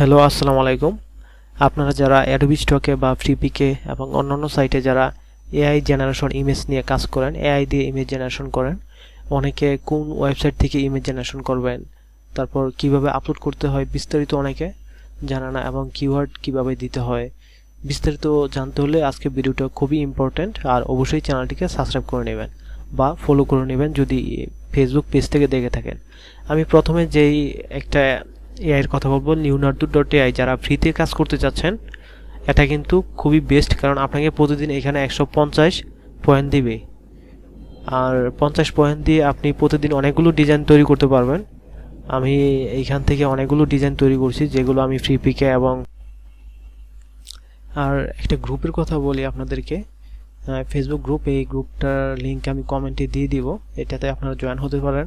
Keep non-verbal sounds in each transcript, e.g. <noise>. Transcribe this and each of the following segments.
Hello, আসসালামু আলাইকুম। আপনারা যারা অ্যাডোবি স্টকে বা ফ্রিপিকে এবং অন্যান্য সাইটে যারা এআই জেনারেশন ইমেজ নিয়ে কাজ করেন এআই দিয়ে ইমেজ জেনারেশন করেন, অনেকে কোন ওয়েবসাইট থেকে ইমেজ জেনারেশন করবেন, তারপর কীভাবে আপলোড করতে হয় বিস্তারিত অনেকে জানে না এবং কিওয়ার্ড কীভাবে দিতে হয়। বিস্তারিত জানতে হলে আজকে ভিডিওটা খুবই ইম্পর্ট্যান্ট আর অবশ্যই চ্যানেলটিকে সাবস্ক্রাইব করে নেবেন বা ফলো করে নেবেন যদি ফেসবুক পেজ থেকে দেখে থাকেন। আমি প্রথমে যেই একটা এআইয়ের কথা বলব লিওনার্দো ডট এআই যারা ফ্রিতে কাজ করতে চাচ্ছেন, এটা কিন্তু খুবই বেস্ট কারণ আপনাকে প্রতিদিন এখানে একশো পঞ্চাশ পয়েন্ট দিবে। আর পঞ্চাশ পয়েন্ট দিয়ে আপনি প্রতিদিন অনেকগুলো ডিজাইন তৈরি করতে পারবেন। আমি এইখান থেকে অনেকগুলো ডিজাইন তৈরি করছি, যেগুলো আমি ফ্রি পিকে এবং আর একটা গ্রুপের কথা বলি আপনাদেরকে। ফেসবুক গ্রুপ এই গ্রুপটার লিঙ্ক আমি কমেন্টে দিয়ে দিব। এটাতে আপনারা জয়েন হতে পারেন।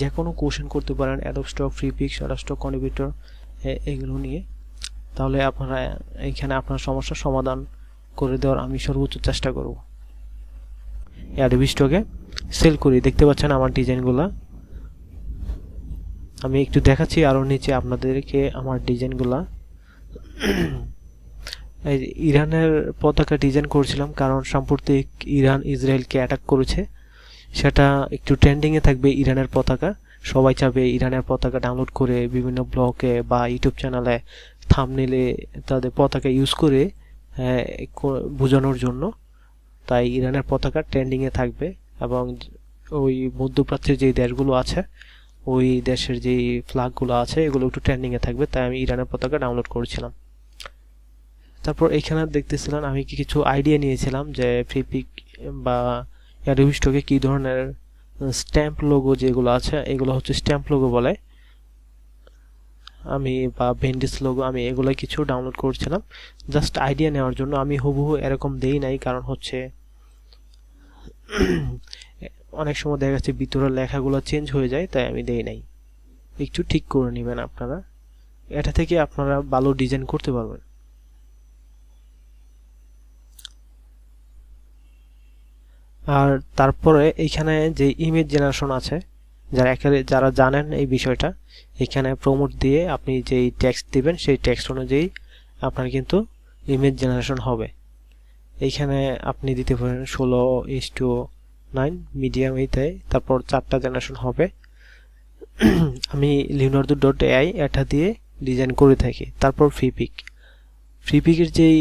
যে কোনো কোশ্চেন করতে পারেন Adobe Stock Freepik Adobe Stock contributor এগুলো নিয়ে। তাহলে আপনারা এইখানে আপনার সমস্যার সমাধান করে দেওয়ার আমি সর্বোচ্চ চেষ্টা করব। অ্যাডোবি স্টকে সেল করি। দেখতে পাচ্ছেন আমার ডিজাইনগুলো। আমি একটু দেখাচ্ছি আরও নিচে আপনাদেরকে আমার ডিজাইনগুলা। ইরানের পতাকা ডিজাইন করেছিলাম, কারণ সাম্প্রতিক ইরান ইসরায়েলকে অ্যাটাক করেছে। সেটা একটু ট্রেন্ডিংয়ে থাকবে ইরানের পতাকা। সবাই চাবে ইরানের পতাকা ডাউনলোড করে বিভিন্ন ব্লগে বা ইউটিউব চ্যানেলে থামনেলে তাদের পতাকা ইউজ করে বোঝানোর জন্য। তাই ইরানের পতাকা ট্রেন্ডিংয়ে থাকবে এবং ওই মধ্যপ্রাচ্যের যে দেশগুলো আছে, ওই দেশের যে ফ্ল্যাগগুলো আছে, এগুলো একটু ট্রেন্ডিংয়ে থাকবে। তাই আমি ইরানের পতাকা ডাউনলোড করেছিলাম। তারপর এখানে দেখতেছিলাম আমি কিছু আইডিয়া নিয়েছিলাম যে ফ্রিপিক বা অ্যাডোবি কী ধরনের স্ট্যাম্প লোগো যেগুলো আছে, এগুলো হচ্ছে স্ট্যাম্প লোগো বলে। আমি বা ভেন্ডিস লোগো আমি এগুলো কিছু ডাউনলোড করছিলাম। জাস্ট আইডিয়া নেওয়ার জন্য আমি হুবহু এরকম দেই নাই, কারণ হচ্ছে <clears throat> অনেক সময় দেখা যাচ্ছে ভিতরের লেখাগুলো চেঞ্জ হয়ে যায়, তাই আমি দেই নাই। একটু ঠিক করে নেবেন আপনারা। এটা থেকে আপনারা ভালো ডিজাইন করতে পারবেন। আর তারপরে এইখানে যে ইমেজ জেনারেশন আছে, যারা এখানে যারা জানেন এই বিষয়টা, এখানে প্রমোট দিয়ে আপনি যেই টেক্সট দিবেন, সেই টেক্সট অনুযায়ী আপনার কিন্তু ইমেজ জেনারেশন হবে। এইখানে আপনি দিতে পারেন ষোলো ইস টু নাইন মিডিয়াম এইতে তারপর চারটা জেনারেশন হবে। <clears throat> আমি লিওনার্দো ডট এআই এটা দিয়ে ডিজাইন করে থাকি। তারপর ফ্রিপিক ফ্রিপিকের যেই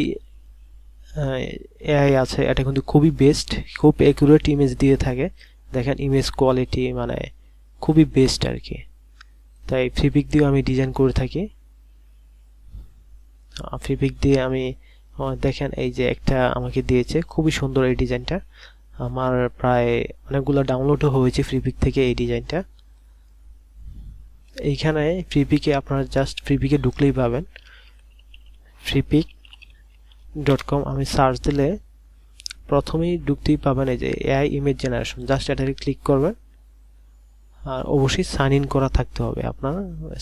এআই আছে, এটা কিন্তু খুবই বেস্ট খুব অ্যাকুরেট ইমেজ দিয়ে থাকে। দেখেন ইমেজ কোয়ালিটি মানে খুবই বেস্ট আর কি। তাই ফ্রিপিক দিয়েও আমি ডিজাইন করে থাকি। ফ্রিপিক দিয়ে আমি দেখেন এই যে একটা আমাকে দিয়েছে, খুবই সুন্দর এই ডিজাইনটা আমার প্রায় অনেকগুলো ডাউনলোডও হয়েছে ফ্রিপিক থেকে এই ডিজাইনটা এইখানে ফ্রিপিকে আপনারা জাস্ট ফ্রিপিকে ঢুকলেই পাবেন। ফ্রিপিক ডট কম আমি সার্চ দিলে প্রথমেই ঢুকতেই পাবেন এই যে এআই ইমেজ জেনারেশন জাস্ট এটাকে ক্লিক করবেন। আর অবশ্যই সাইন ইন করা থাকতে হবে। আপনার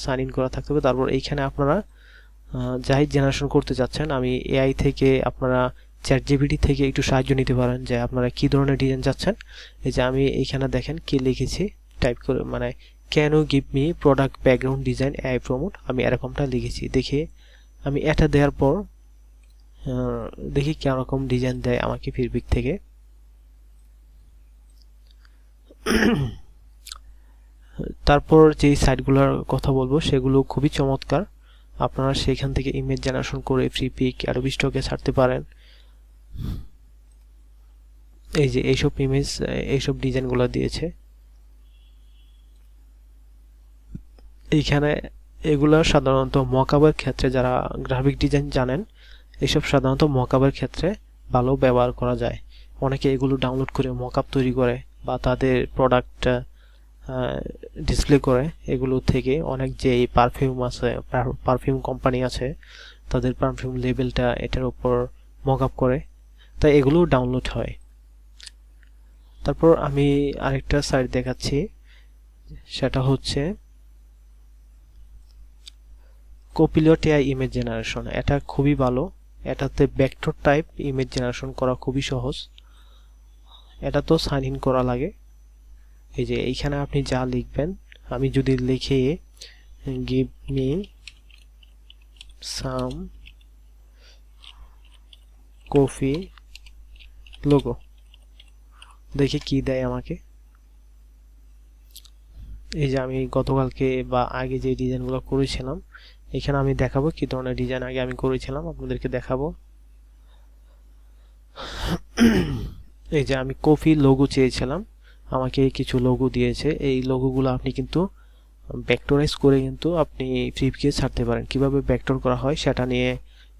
সাইন ইন করা থাকতে হবে। তারপর এইখানে আপনারা যাই জেনারেশন করতে যাচ্ছেন, আমি এআই থেকে আপনারা চ্যাট জিবিটি থেকে একটু সাহায্য নিতে পারেন যে আপনারা কি ধরনের ডিজাইন চাচ্ছেন এই যে আমি এইখানে দেখেন কি লিখেছি। টাইপ করে মানে can you give me product background design AI prompt আমি এরকমটা লিখেছি। দেখে আমি এটা দেওয়ার পর দেখি কেরকম ডিজাইন দেয় আমাকে ফিরবিক থেকে। তারপর যেই সাইটগুলোর কথা বলব, সেগুলো খুবই চমৎকার। আপনারা সেখান থেকে ইমেজ জেনারেশন করে ফ্রি পিক অ্যাডোবি স্টকে ছাড়তে পারেন। এই যে এইসব ইমেজ এইসব ডিজাইনগুলো দিয়েছে। এইখানে এগুলো সাধারণত মকাবের ক্ষেত্রে যারা গ্রাফিক ডিজাইন জানেন এসব সাধারণত মকআপের ক্ষেত্রে ভালো ব্যবহার করা যায়। অনেকে এগুলো ডাউনলোড করে মকআপ তৈরি করে বা তাদের প্রোডাক্ট ডিসপ্লে করে। এগুলো থেকে অনেক যে পারফিউম আছে পারফিউম কোম্পানি আছে, তাদের পারফিউম লেভেলটা এটার উপর মকআপ করে। তাই এগুলো ডাউনলোড হয়। তারপর আমি আরেকটা সাইট দেখাচ্ছি। সেটা হচ্ছে কপিলট এআই ইমেজ জেনারেশন এটা খুবই ভালো। এটাতে ভেক্টর টাইপ ইমেজ জেনারেশন করা খুবই সহজ। এটা তো সাইন ইন করা লাগে। এই যে এইখানে আপনি যা লিখবেন, আমি যদি লিখে give me some coffee logo দেখি কি দেয় আমাকে। এই যে আমি গতকালকে বা আগে যে ডিজাইনগুলো করেছিলাম এখানে আমি দেখাবো কি ধরনের ডিজাইন আগে আমি করেছিলাম, আপনাদেরকে দেখাবো। এই যে আমি কফি লোগো চেয়েছিলাম, আমাকে কিছু লোগো দিয়েছে। এই লোগোগুলো আপনি কিন্তু ভেক্টরাইজ করে কিন্তু আপনি ফ্লিপকে ছাড়তে পারেন। কীভাবে ভেক্টর করা হয় সেটা নিয়ে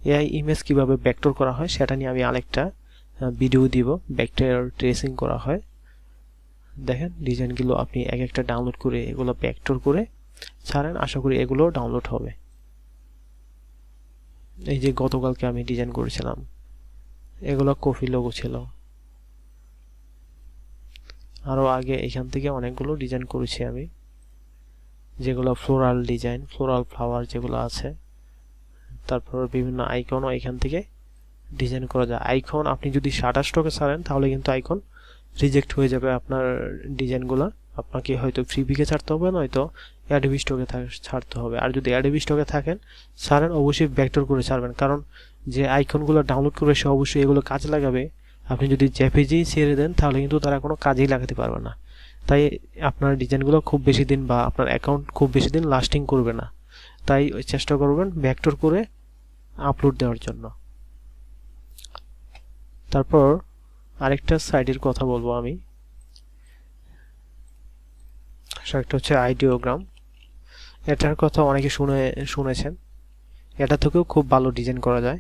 এআই ইমেজ কীভাবে ভেক্টর করা হয় সেটা নিয়ে আমি আরেকটা ভিডিও দিব ভেক্টর ট্রেসিং করা হয়। দেখেন ডিজাইনগুলো আপনি এক একটা ডাউনলোড করে এগুলো ভেক্টর করে ছাড়েন। আশা করি এগুলো ডাউনলোড হবে। এই যে গতকালকে আমি ডিজাইন করেছিলাম, এগুলো কফি লোগো ছিল। আরও আগে এখান থেকে অনেকগুলো ডিজাইন করেছি আমি, যেগুলো ফ্লোরাল ডিজাইন ফ্লোরাল ফ্লাওয়ার যেগুলো আছে। তারপর বিভিন্ন আইকনও এখান থেকে ডিজাইন করা যায়। আইকন আপনি যদি শাটার স্টকে ছাড়েন, তাহলে কিন্তু আইকন রিজেক্ট হয়ে যাবে আপনার ডিজাইনগুলো আপনাকে হয়তো ফ্রিবিকে ছাড়তে হবে, নয়তো অ্যাডবি স্টকে ছাড়তে হবে। আর যদি অ্যাডবি স্টকে থাকেন, ছাড়েন, অবশ্যই ব্যাকটোর করে ছাড়বেন। কারণ যে আইকনগুলো ডাউনলোড করে সে অবশ্যই এগুলো কাজে লাগাবে। আপনি যদি জেপিজি ছেড়ে দেন, তাহলে কিন্তু তারা কোনো কাজেই লাগাতে পারবে না। তাই আপনার ডিজাইনগুলো খুব বেশি দিন বা আপনার অ্যাকাউন্ট খুব বেশি দিন লাস্টিং করবে না। তাই চেষ্টা করবেন ব্যাকটোর করে আপলোড দেওয়ার জন্য। তারপর আরেকটা সাইটের কথা বলব আমি। সেটা হচ্ছে আইডিওগ্রাম। এটার কথা অনেকে শুনে, শুনেছেন। এটা থেকেও খুব ভালো ডিজাইন করা যায়।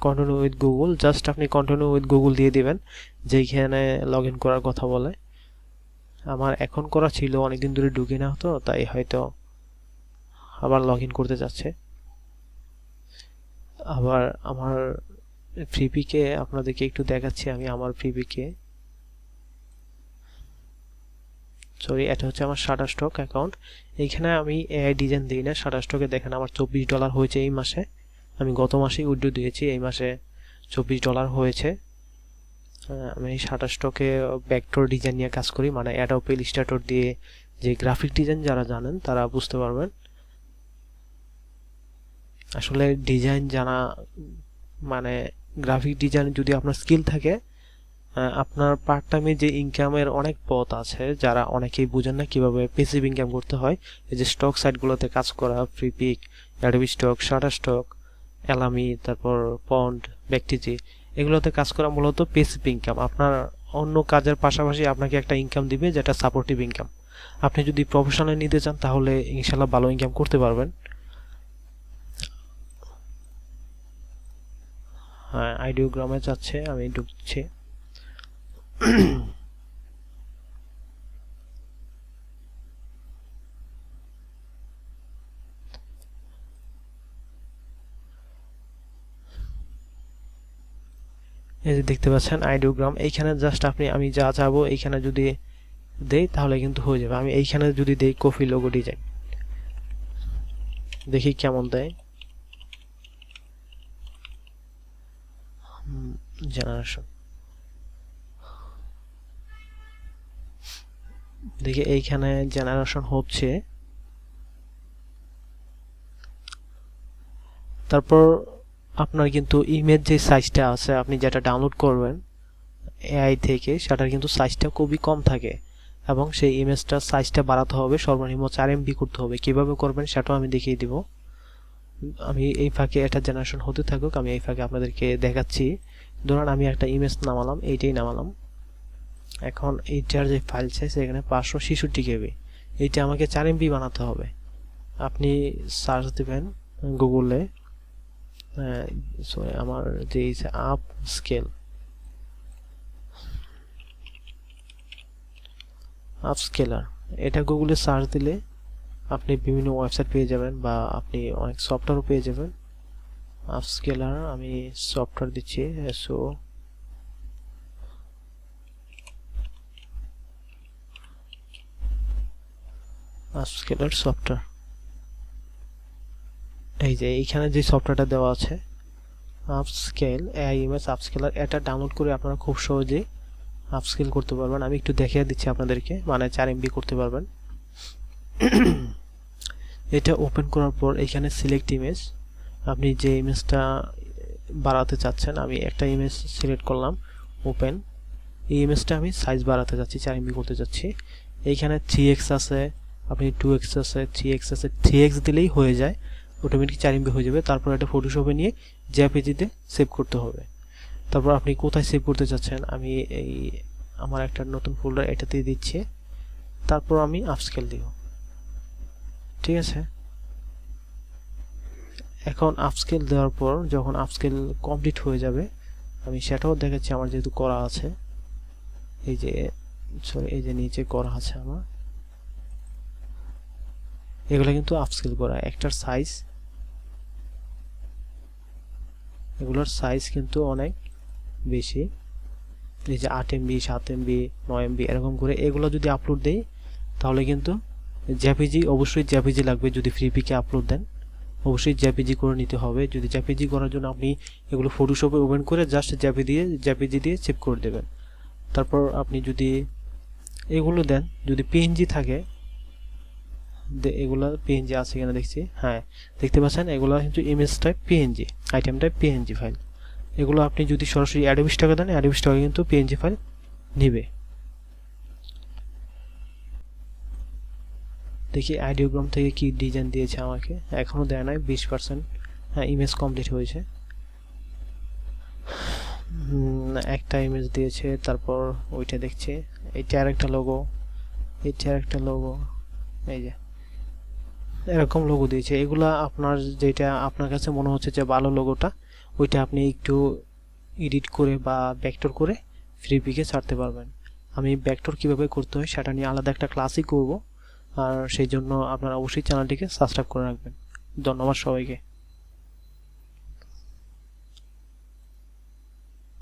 কন্টিনিউ উইথ গুগল জাস্ট আপনি কন্টিনিউ উইথ গুগল দিয়ে দিবেন, যেইখানে লগ ইন করার কথা বলে। আমার এখন করা ছিল, অনেকদিন ধরে ঢুকে না হতো তাই হয়তো আবার লগ ইন করতে যাচ্ছে। আবার আমার ফ্রিপিকে আপনাদেরকে একটু দেখাচ্ছি আমি আমার ফ্রিপিকে সরি এটা হচ্ছে আমার শাটার স্টক অ্যাকাউন্ট এইখানে আমি এআই ডিজাইন দিই না। শাটার স্টকে দেখেন আমার চব্বিশ ডলার হয়েছে এই মাসে। আমি গত মাসেই উইড্রো দিয়েছি, এই মাসে চব্বিশ ডলার হয়েছে। আমি শাটার স্টকে ব্যাকটোর ডিজাইন নিয়ে কাজ করি মানে অ্যাডোপ ইলিস্ট্রেটর দিয়ে যে গ্রাফিক ডিজাইন যারা জানেন, তারা বুঝতে পারবেন। আসলে ডিজাইন জানা মানে গ্রাফিক ডিজাইন যদি আপনার স্কিল থাকে আপনার পার্ট টাইমে যে ইনকামের অনেক পথ আছে, যারা অনেকেই বুঝেন না কীভাবে পেসিভ ইনকাম করতে হয়, এই যে স্টক সাইটগুলোতে কাজ করা Freepik Adobe Stock Shutterstock Alamy তারপর পন্ড ব্যাকটিজি এগুলোতে কাজ করা মূলত পেসিভ ইনকাম আপনার অন্য কাজের পাশাপাশি আপনাকে একটা ইনকাম দিবে যেটা সাপোর্টিভ ইনকাম আপনি যদি প্রফেশনাল নিতে চান, তাহলে ইনশাল্লাহ ভালো ইনকাম করতে পারবেন। হ্যাঁ আইডিওগ্রামে যাচ্ছে, আমি ঢুকছি। এই যে দেখতে পাচ্ছেন আইডিওগ্রাম এইখানে জাস্ট আপনি, আমি যা চাবো এইখানে যদি দেই, তাহলে কিন্তু হয়ে যাবে। আমি এইখানে যদি দেই কফি লোগো ডিজাইন দেখি কেমন দেয়। জেনারেশন দেখি এইখানে জেনারেশন হচ্ছে। তারপর আপনার কিন্তু ইমেজ যে সাইজটা আছে, আপনি যেটা ডাউনলোড করবেন এআই থেকে, সেটার কিন্তু সাইজটা খুবই কম থাকে এবং সেই ইমেজটার সাইজটা বাড়াতে হবে, সর্বনিম্ন চার এমবি করতে হবে। কীভাবে করবেন সেটাও আমি দেখিয়ে দিব। আমি এই ফাঁকে এটা জেনারেশন হতে থাকুক, আমি এই ফাঁকে আপনাদেরকে দেখাচ্ছি। ধরুন আমি একটা ইমেজ নামালাম, এইটাই নামালাম। এখন এইটার যে ফাইল সাইজ এখানে পাঁচশো ছেষট্টি কেবি। এইটা আমাকে চার এমবি বানাতে হবে। আপনি সার্চ দেবেন গুগলে সরি আমার যে আপ স্কেল আপ স্কেলার এটা গুগলে সার্চ দিলে আপনি বিভিন্ন ওয়েবসাইট পেয়ে যাবেন বা আপনি অনেক সফটওয়্যারও পেয়ে যাবেন। আপ স্কেলার আমি সফটওয়্যার দিচ্ছি এসও আপস্কেলার সফটওয়্যার এই যে এইখানে যে সফটওয়্যারটা দেওয়া আছে আপস্কেল এআই ইমেজ আপস্কেলার এটা ডাউনলোড করে আপনারা খুব সহজেই আপস্কেল করতে পারবেন। আমি একটু দেখিয়ে দিচ্ছি আপনাদেরকে মানে চার এমবি করতে পারবেন। এটা ওপেন করার পর এখানে সিলেক্ট ইমেজ আপনি যে ইমেজটা বাড়াতে চাচ্ছেন, আমি একটা ইমেজ সিলেক্ট করলাম ওপেন এই ইমেজটা আমি সাইজ বাড়াতে চাচ্ছি চার এমবি করতে চাচ্ছি এইখানে থ্রি এক্স আছে আপনি টু এক্স আছে থ্রি এক্স আছে থ্রি এক্স দিলেই হয়ে যায়। অটোমেটিক চার এমবি হয়ে যাবে। তারপর এটা ফটোশপে নিয়ে জেপিজিতে সেভ করতে হবে। তারপর আপনি কোথায় সেভ করতে চাচ্ছেন? আমি এই আমার একটা নতুন ফোল্ডার এটাতেই দিচ্ছি। তারপর আমি আপস্কেল দিব। ঠিক আছে? এখন আপস্কেল দেওয়ার পর যখন আপস্কেল কমপ্লিট হয়ে যাবে, আমি সেটাও দেখাচ্ছি। আমার যেহেতু করা আছে, এই যে সরি এই যে নিচে করা আছে আমার। এগুলো কিন্তু আপস্কেল করা। একটার সাইজ এগুলোর সাইজ কিন্তু অনেক বেশি। এই যে আট এমবি সাত এমবি নয় এমবি এরকম করে এগুলো যদি আপলোড দেই, তাহলে কিন্তু জ্যাপিজি অবশ্যই জ্যাপিজি লাগবে যদি ফ্রি পিকে আপলোড দেন। অবশ্যই জ্যাপিজি করে নিতে হবে। যদি জ্যাপিজি করার জন্য আপনি এগুলো ফটোশপে ওপেন করে জাস্ট জ্যাপি দিয়ে জ্যাপিজি দিয়ে সেভ করে দেবেন। তারপর আপনি যদি এগুলো দেন, যদি পিএনজি থাকে এগুলো পিএনজি আছে কিনা দেখছি। হ্যাঁ দেখতে পাচ্ছেন, এগুলো কিন্তু image type PNG item type PNG file এগুলো আপনি যদি সরাসরি অ্যাডোবিস টাকা দেন অ্যাডোবিস টাকা কিন্তু পিএনজি ফাইল নিবে। দেখি আইডিওগ্রাম থেকে কি ডিজাইন দিয়েছে আমাকে। এখনও দেয় নাই, বিশ পার্সেন্ট হ্যাঁ ইমেজ কমপ্লিট হয়েছে। একটা ইমেজ দিয়েছে, তারপর ওইটা দেখছে। এইটা আর একটা লোগো এইটা আর একটা লোগো এই যে। এরকম লোগো দিয়েছে। এগুলা আপনার যেটা আপনার কাছে মনে হচ্ছে যে ভালো লোগোটা ওইটা আপনি একটু এডিট করে বা ব্যাকটর করে ফ্রি পিকে ছাড়তে পারবেন। আমি ব্যাকটর কীভাবে করতে হয় সেটা নিয়ে আলাদা একটা ক্লাসই করব। আর সেই জন্য আপনারা অবশ্যই চ্যানেলটিকে সাবস্ক্রাইব করে রাখবেন। ধন্যবাদ সবাইকে।